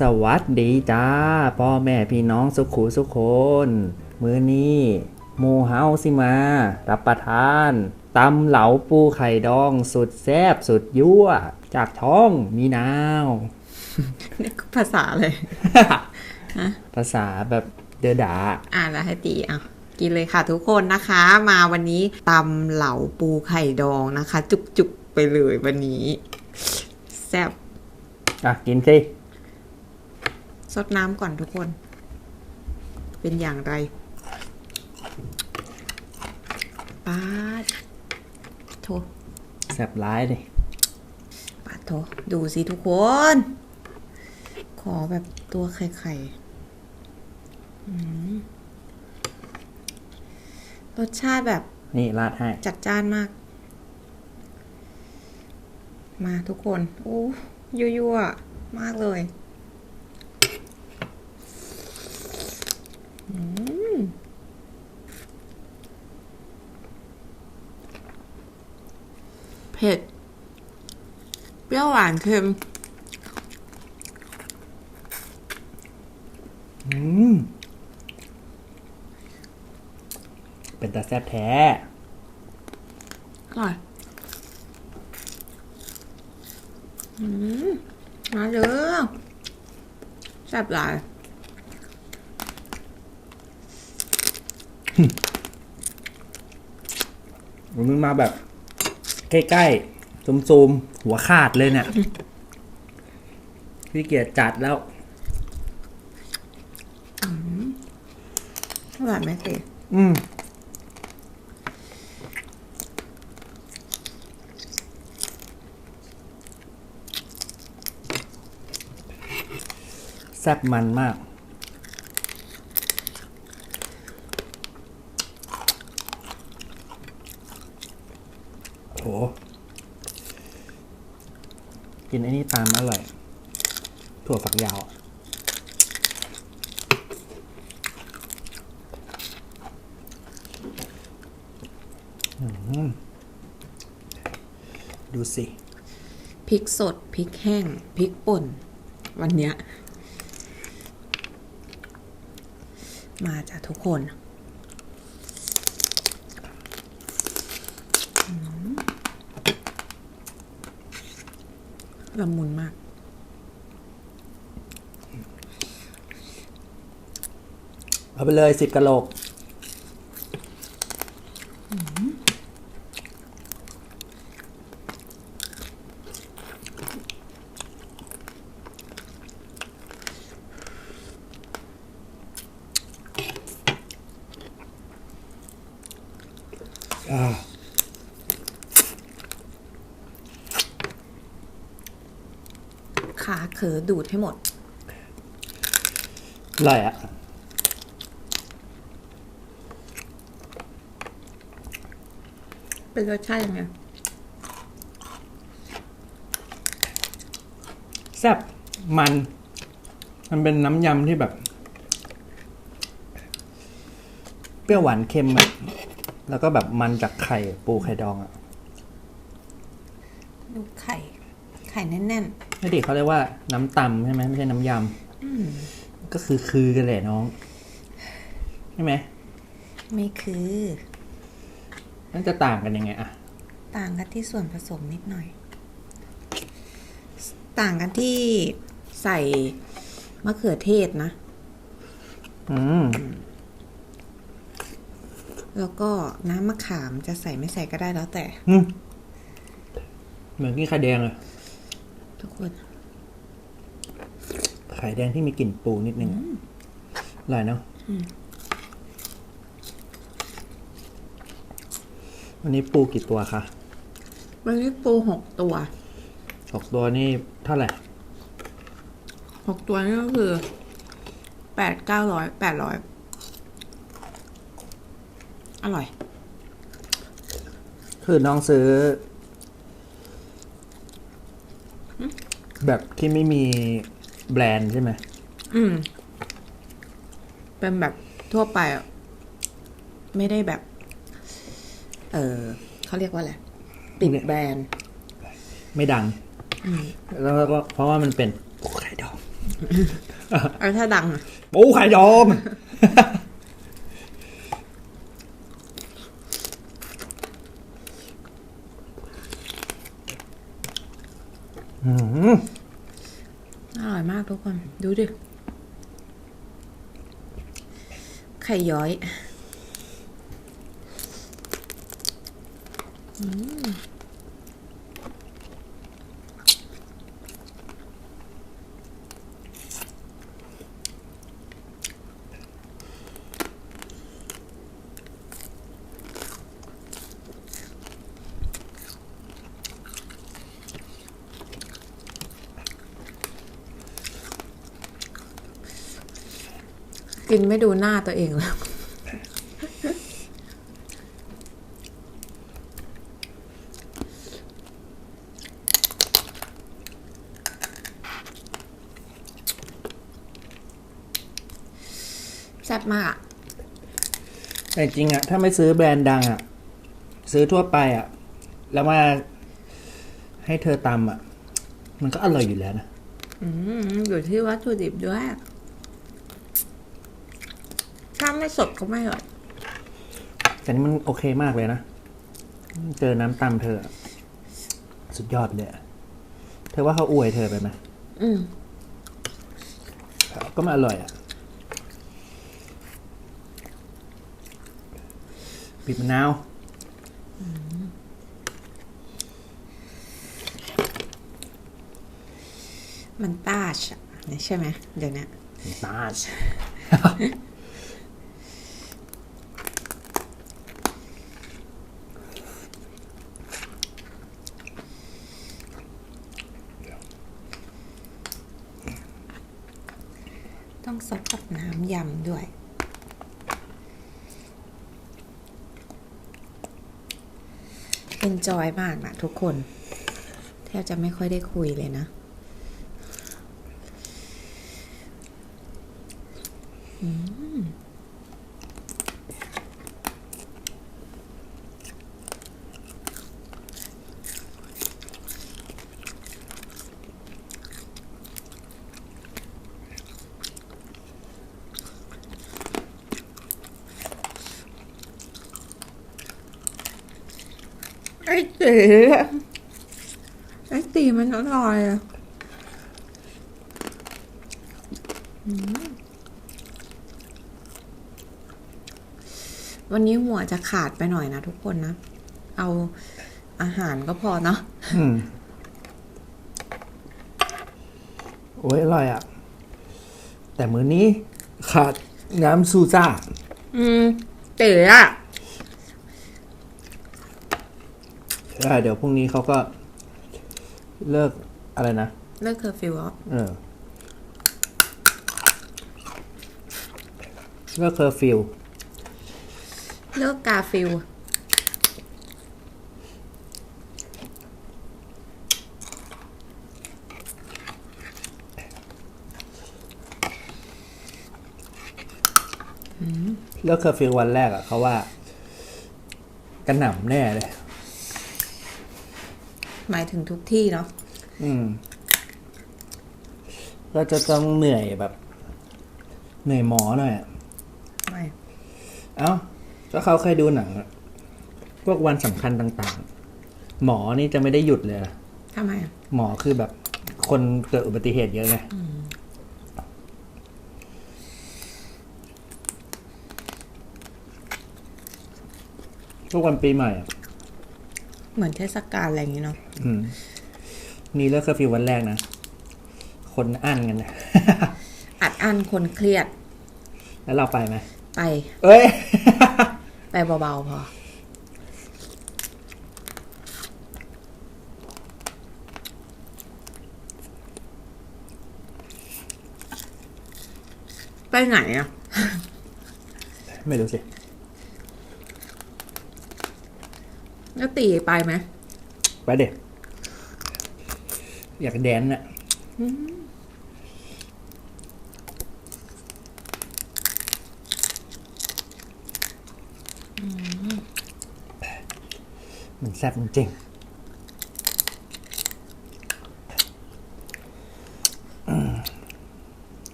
สวัสดีจ้าพ่อแม่พี่น้องสุขุสุขคนมื้อนี้หมูเฮาสิมา รับประทานตำเหลาปูไข่ดองสุดแซ่บสุดยั่ว จากท้องมีนาวนี่ภาษาเลย ภาษาแบบเดอดา อ่านแล้วให้ตีอะกินเลยค่ะทุกคนนะคะ มาวันนี้ตำเหลาปูไข่ดองนะคะ จุกๆไปเลยวันนี้ แซ่บอะ กินสิ สดน้ำก่อนทุกคน เป็นอย่างไรปาดโถแซ่บร้ายเลยปาดโถดูสิทุกคน ขอแบบตัวไข่ๆอืมรสชาติแบบ นี่ราดให้ จัดจ้านมาก มาทุกคน โอ้ยั่วๆ มากเลยอืม เผ็ด เปรี้ยวหวานเค็ม อืม เป็นตาแซ่บแท้อร่อย อืม มาเลยแซ่บหลาย มึงมาแบบ ใกล้ๆซูมๆ หัวขาดเลยเนี่ยพี่เกียรติจัดแล้วอร่อยไหมเต้อืมแซ่บมันมาก โห กินไอ้นี่ตามอร่อย ถั่วฝักยาว ดูสิ พริกสด พริกแห้ง พริกป่น วันเนี้ย มาจากทุกคนอืม ละมุนมาก เอาไปเลยสิบกะโหลก อ่า ขาเขอดูดให้หมดอร่อยอะเป็นรสชาติยังไงแซ่บมัน มันเป็นน้ำยำที่แบบ เปรี้ยวหวานเค็มอะแล้วก็แบบมันจากไข่ปูไข่ดองอะดูไข่ ไข่แน่น นี่ดิเขาเรียกว่าน้ำตำใช่ไหมไม่ใช่น้ำยำก็คือคือกันแหละน้องใช่ไหมๆไม่คือนั่นจะต่างกันยังไงอะต่างกันที่ส่วนผสมนิดหน่อย ต่างกันที่ใส่มะเขือเทศนะ อืม แล้วก็น้ำมะขามจะใส่ไม่ใส่ก็ได้แล้วแต่ อืม เหมือนกินไข่แดงเลย ทุกคนไข่แดงที่มีกลิ่นปูนิดนึงอะอร่อยเนาะวันนี้ปูกี่ตัวคะวันนี้ปูหกตัวหกตัวนี่เท่าไหร่หกตัวนี่ก็คือแปดเก้าร้อยแปดร้อยอร่อย คือน้องซื้อ แบบที่ไม่มีแบรนด์ใช่ไหม อืม เป็นแบบทั่วไปอะไม่ได้แบบ เออเขาเรียกว่าอะไรปิดแบรนด์ ไม่ดังแล้วก็เพราะว่ามันเป็นปูไข่ดองเอาถ้าดังอะปูไข่ดอง อืมอร่อยมากทุกคน ดูดิ ไข่ย้อย กินไม่ดูหน้าตัวเองแล้วแซ่บมากอะแต่จริงอะถ้าไม่ซื้อแบรนด์ดังอะซื้อทั่วไปอะแล้วมาให้เธอตำอะมันก็อร่อยอยู่แล้วนะ อืมอยู่ที่วัตถุดิบด้วย ถ้าไม่สดก็ไม่อร่อยแต่นี่มันโอเคมากเลยนะ เจอน้ำตำเธออะสุดยอดเลยอะเธอว่าเขาอวยเธอไปไหมอืมก็มาอร่อยอะบีบมะนาวมันต้าชอะใช่ไหมเดี๋ยวนี้ ตาช ต้องซดกับน้ำยำด้วย เอนจอยมากนะทุกคน แทบจะไม่ค่อยได้คุยเลยนะ ไอ้ตีไอ้ตีมันอร่อยอะอืมวันนี้หัวจะขาดไปหน่อยนะทุกคนนะ เอาอาหารก็พอเนาะอืมโอ้ยอร่อยอะ แต่มื้อนี้ขาดน้ำซูซ่าอืม เต๋อะ ได้เดี๋ยวพรุ่งนี้เขาก็เลิกอะไรนะ เลิกเคอร์ฟิวแล้วเออเลิกเคอร์ฟิวเลิกกาฟิลเลิกเคอร์ฟิววันแรกอะเขาว่ากระหน่ำแน่เลย หมายถึงทุกที่เนาะอืม ก็จะต้องเหนื่อยแบบ เหนื่อยหมอหน่อยอะไม่เอ้าก็เขาเคยดูหนังอะพวกวันสำคัญต่างๆ หมอนี่จะไม่ได้หยุดเลยนะทำไมอะหมอคือแบบ คนเกิดอุบัติเหตุเยอะไงพวกวันปีใหม่อะ เหมือนเทศกาลอะไรอย่างงี้เนาะอืมนี่เลิกเคอร์ฟิววันแรกนะ คนอั้นกันนะอัดอั้นคนเครียด แล้วเราไปไหมไป เอ้ย ไปเบาๆพอ ไปไหนอะไม่รู้สิ แล้ตีไปไหมไปเด็กอยากแดนน่ะมันแซ่บจริง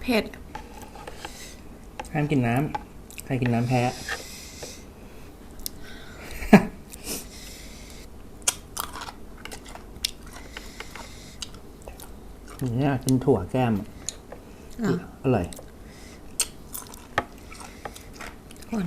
เผ็ดห้ามกินน้ำ รกินน้ำแพ้เนี่ยกินถั่วแก้มเหรออร่อยทุกคน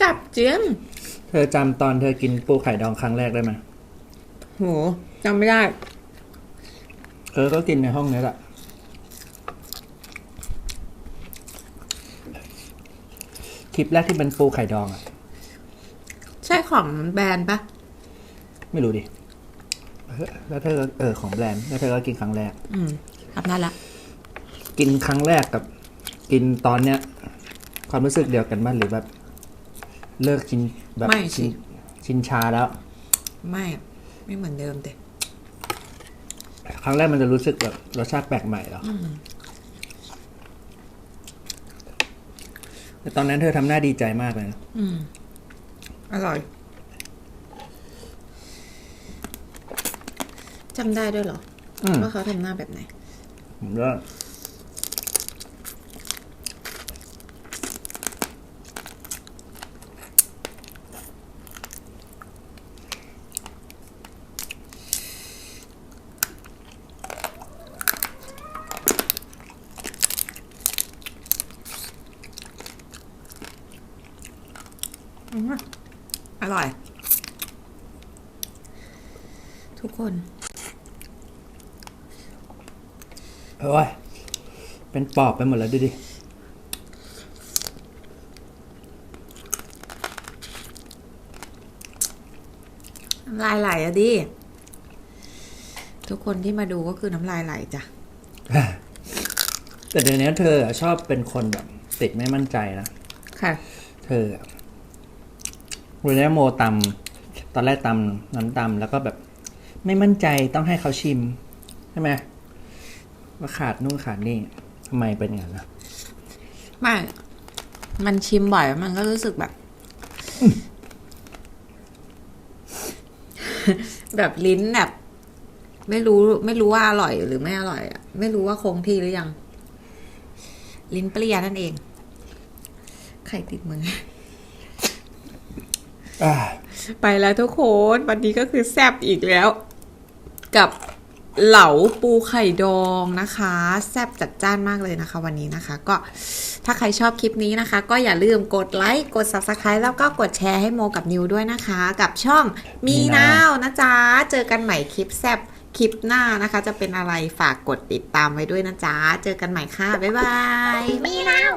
สับเจียมเธอจำตอนเธอกินปูไข่ดองครั้งแรกได้ไหมโหจำไม่ได้เออก็กินในห้องนี้แหละ คลิปแรกที่เป็นปูไข่ดองอะใช่ของแบรนด์ปะไม่รู้ดิเออแล้วเธอก็เออของแบรนด์แล้วเธอก็กินครั้งแรก อืมทำได้ละ กินครั้งแรกกับ กินตอนเนี้ย ความรู้สึกเดียวกันบ้างหรือแบบ เลิกชินแบบไม่ชิสินชินชาแล้ว ไม่ไม่เหมือนเดิมแต่ครั้งแรกมันจะรู้สึกแบบรสชาติแปลกใหม่เหรออแต่ตอนนั้นเธอทำหน้าดีใจมากเลยนะอืมอร่อยจำได้ด้วยเหรออืมว่าเขาทำหน้าแบบไหนผมว่า อ ร่อย ทุกคน โอ้ย เป็นปอบไปหมดแล้วดูดิ น้ำลายไหลอะดิ ทุกคนที่มาดูก็คือน้ำลายไหลจ้ะ แต่เดี๋ยวนี้เธออะชอบเป็นคนแบบติดไม่มั่นใจนะ ค่ะ เธออะ วันนี้โมตำตอนแรกตำน้ำตำแล้วก็แบบ ไม่มั่นใจต้องให้เขาชิม ใช่ไหมว่าขาดนู่นขาดนี่ทำไมเป็นอย่างนั้นนะไม่มันชิมบ่อยมันก็รู้สึกแบบ แบบลิ้นแบบ ไม่รู้ ไม่รู้ว่าอร่อยหรือไม่อร่อยอะไม่รู้ว่าคงที่หรือยัง ลิ้นเปรี้ยนั่นเอง ไข่ติดมืออ่า ไปแล้วทุกคนวันนี้ก็คือแซบอีกแล้ว กับเหลาปูไข่ดองนะคะ แซบจัดจ้านมากเลยนะคะ วันนี้นะคะ ก็ถ้าใครชอบคลิปนี้นะคะ ก็อย่าลืมกดไลค์ กด subscribe แล้วก็กดแชร์ให้โมกับนิวด้วยนะคะ กับช่องมีนาวนะจ๊ะ เจอกันใหม่คลิปแซบคลิปหน้านะคะ จะเป็นอะไรฝากกดติดตามไว้ด้วยนะจ๊ะ เจอกันใหม่ค่ะ บ๊ายบาย มีนาว